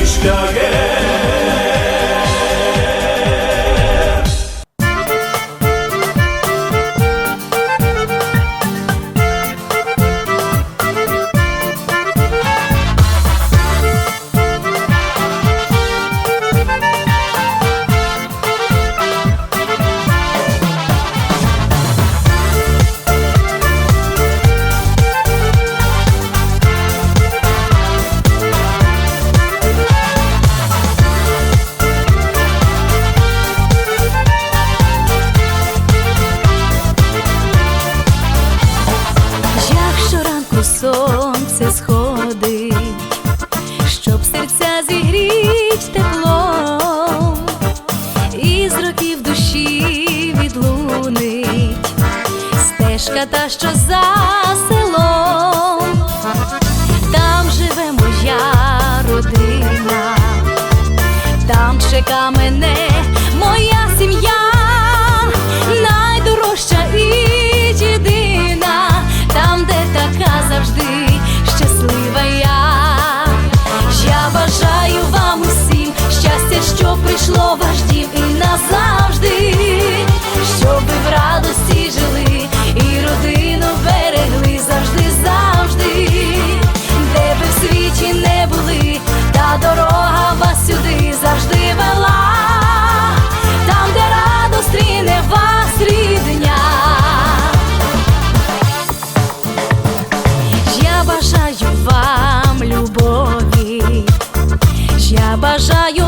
hiç gel. сонце сходить, щоб серця зігріть тепло, і з років душі відлунить стежка та що за село. бажаю.